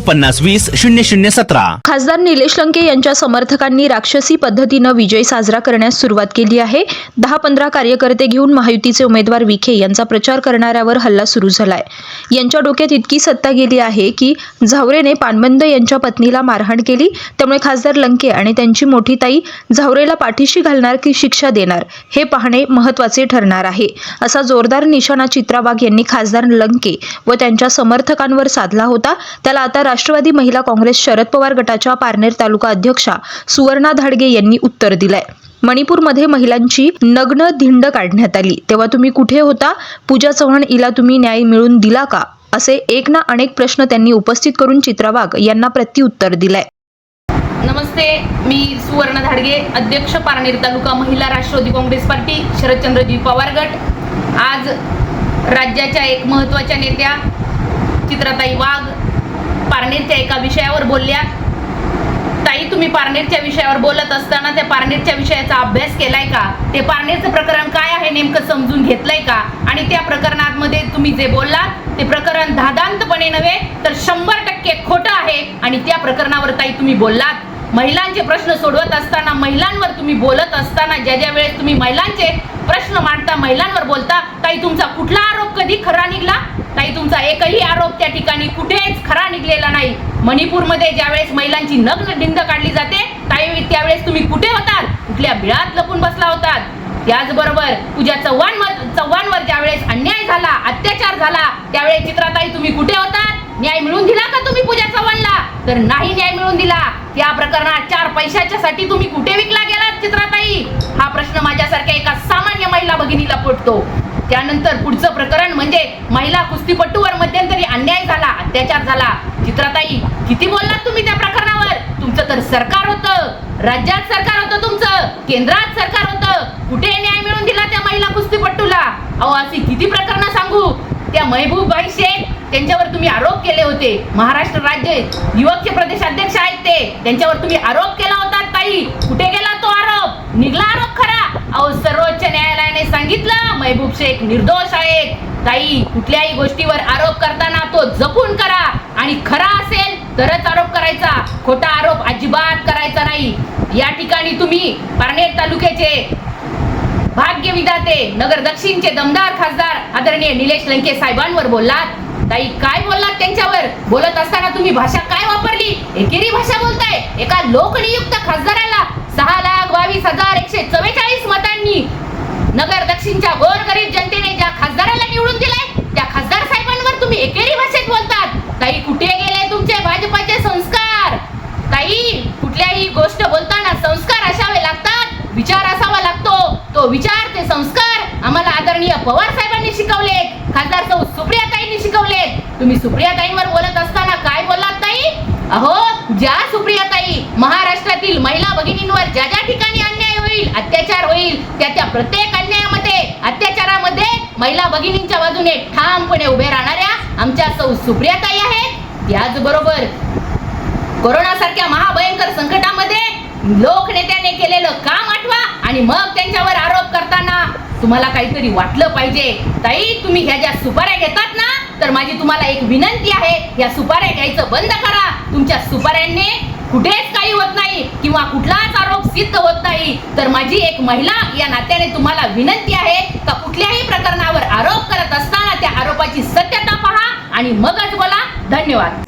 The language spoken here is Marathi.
पन्नास वीस शून्य शून्य सतरा. खासदार निलेश लंके यांच्या समर्थकांनी राक्षसी पद्धतीनं विजय साजरा करण्यास सुरुवात केली आहे. दहा पंधरा कार्यकर्ते घेऊन महायुतीचे उमेदवार विखे यांचा प्रचार करणाऱ्यावर हल्ला सुरू झालाय. यांच्या डोक्यात इतकी सत्ता गेली आहे की झावरेने पानबंद यांच्या पत्नीला मारहाण केली. त्यामुळे खासदार लंके आणि त्यांची मोठी ताई झावरेला पाठीशी घालणार की शिक्षा देणार हे पाहणे महत्त्वाचे ठरणार आहे. असा जोरदार निशाणा चित्रा वाघ यांनी खासदार लंके व त्यांच्या समर्थकांवर साधला होता. त्याला आता राष्ट्रवादी महिला काँग्रेस शरद पवार गटाच्या पारनेर तालुका अध्यक्षा सुवर्णा धाडगे यांनी उत्तर दिलंय. मणिपूरमध्ये महिलांची नग्न धिंड काढण्यात आली. तेव्हा तुम्ही कुठे होता? पूजा चव्हाण इला तुम्ही न्याय मिळवून दिला का? असे एक ना अनेक प्रश्न त्यांनी उपस्थित करून चित्रा वाघ यांना प्रत्युत्तर दिलंय. नमस्ते मी सुवर्ण धाडगे अध्यक्ष पारनेर तालुका महिला राष्ट्रवादी काँग्रेस पार्टी शरदचंद्रजी पवार गट. आज राज्याच्या एक महत्त्वाच्या नेत्या चित्राताई वाघ पारनेरच्या एका विषयावर बोलल्या. ताई तुम्ही पारनेरच्या विषयावर बोलत असताना त्या पारनेरच्या विषयाचा अभ्यास केलाय का? ते पारनेरचं प्रकरण काय आहे नेमकं समजून घेतलंय का? आणि त्या प्रकरणामध्ये तुम्ही जे बोललात ते प्रकरण धादांतपणे नव्हे तर शंभर टक्के खोटं आहे आणि त्या प्रकरणावर ताई तुम्ही बोललात. महिलांचे प्रश्न सोडवत असताना महिलांवर तुम्ही बोलत असताना ज्या ज्या वेळेस तुम्ही महिलांचे प्रश्न मांडता महिलांवर बोलता ताई तुमचा कुठला आरोप कधी खरा निघला? ताई तुमचा एकही आरोप त्या ठिकाणी कुठेच खरा निघलेला नाही. मणिपूरमध्ये ज्यावेळेस महिलांची नग्न ढिंद काढली जाते ताई त्यावेळेस तुम्ही कुठे होतात? कुठल्या बिळात लपून बसला होतात? त्याचबरोबर पूजा चव्हाण चव्हाणवर ज्यावेळेस अन्याय झाला अत्याचार झाला त्यावेळेस चित्राताई तुम्ही कुठे होतात? न्याय मिळून दिला का तुम्ही पूजा चव्हाणला? तर नाही न्याय मिळून दिला. त्या प्रकरणात चार पैशाच्या साठी तुम्ही कुठे विकला गेलात चित्राताई? हा प्रश्न माझ्यासारख्या एका सामान्य महिला भगिनीला पडतो. त्यानंतर पुढचं प्रकरण म्हणजे महिला कुस्तीपटूवर मध्यंतरी अन्याय झाला अत्याचार झाला. चित्राताई किती बोललात तुम्ही त्या प्रकरणावर? तुमचं तर सरकार होतं. राज्यात सरकार होतं तुमचं. केंद्रात सरकार होतं. कुठे न्याय मिळून दिला त्या महिला कुस्तीपट्टूला अहो अशी किती प्रकरणं सांगू? त्या महबूबबाई शेख त्यांच्यावर तुम्ही आरोप केले होते. महाराष्ट्र राज्य युवकचे प्रदेशाध्यक्ष आहेत ते. त्यांच्यावर तुम्ही आरोप केला होता ताई. कुठे गेला तो आरोप? निघला आरोप खरा. अहो सर्वोच्च न्यायालयाने सांगितलं महबूब शेख निर्दोष आहेत. ताई कुठल्याही गोष्टीवर आरोप करताना तो जपून करा. आणि खरा असेल तरच आरोप करायचा. खोटा आरोप अजिबात करायचा नाही. या ठिकाणी तुम्ही पारनेर तालुक्याचे भाग्य विधाते नगर दक्षिणचे दमदार खासदार आदरणीय निलेश लंके साहेबांवर बोललात. ताई काय बोललात त्यांच्यावर? बोलत असताना तुम्ही भाषा काय वापरली? एकेरी भाषा बोलताय. एका लोकनियुक्त खासदाराला सहा लाख बावीस हजार एकशे चव्वेचाळीस मतांनी नगर दक्षिणच्या गोरगरीब जनतेने ज्या खासदाराला निवडून दिलाय त्या खासदार साहेबांवर तुम्ही एकेरी भाषेत बोलतात. ताई कुठे गेले तुमचे भाजपाचे संस्कार? ताई कुठल्याही गोष्ट बोलताना संस्कार असावे लागतात विचार असावा लागतो. तो विचार ते संस्कार आम्हाला आदरणीय पवार साहेबांनी शिकवले खासदार सौ सुप्रियाताईंनी शिकवले तुम्ही सुप्रियाताईंवर बोलत असताना काय बोललात ताई? अहो ज्या सुप्रियाताई महाराष्ट्रातील महिला भगिनींवर ज्या ज्या ठिकाणी अन्याय होईल अत्याचार होईल त्या त्या प्रत्येक अन्यायामध्ये अत्याचारामध्ये महिला भगिनींच्या बाजूने ठामपणे उभे राहणाऱ्या आमच्या सौ सुप्रियाताई आहेत. त्याचबरोबर कोरोनासारख्या महाभयंकर संकटामध्ये लोकनेत्याने केलेलं काम आठवा आणि मग त्यांच्यावर तुम्हाला काहीतरी वाटलं पाहिजे. ताई तुम्ही ह्या ज्या सुपाऱ्या घेतात ना तर माझी तुम्हाला एक विनंती आहे या सुपाऱ्या घ्यायचं बंद करा. तुमच्या सुपाऱ्यांनी कुठेच काही होत नाही किंवा कुठलाच आरोप सिद्ध होत नाही. तर माझी एक महिला या नात्याने तुम्हाला विनंती आहे का कुठल्याही प्रकरणावर आरोप करत असताना त्या आरोपाची सत्यता पहा आणि मगच बोला. धन्यवाद.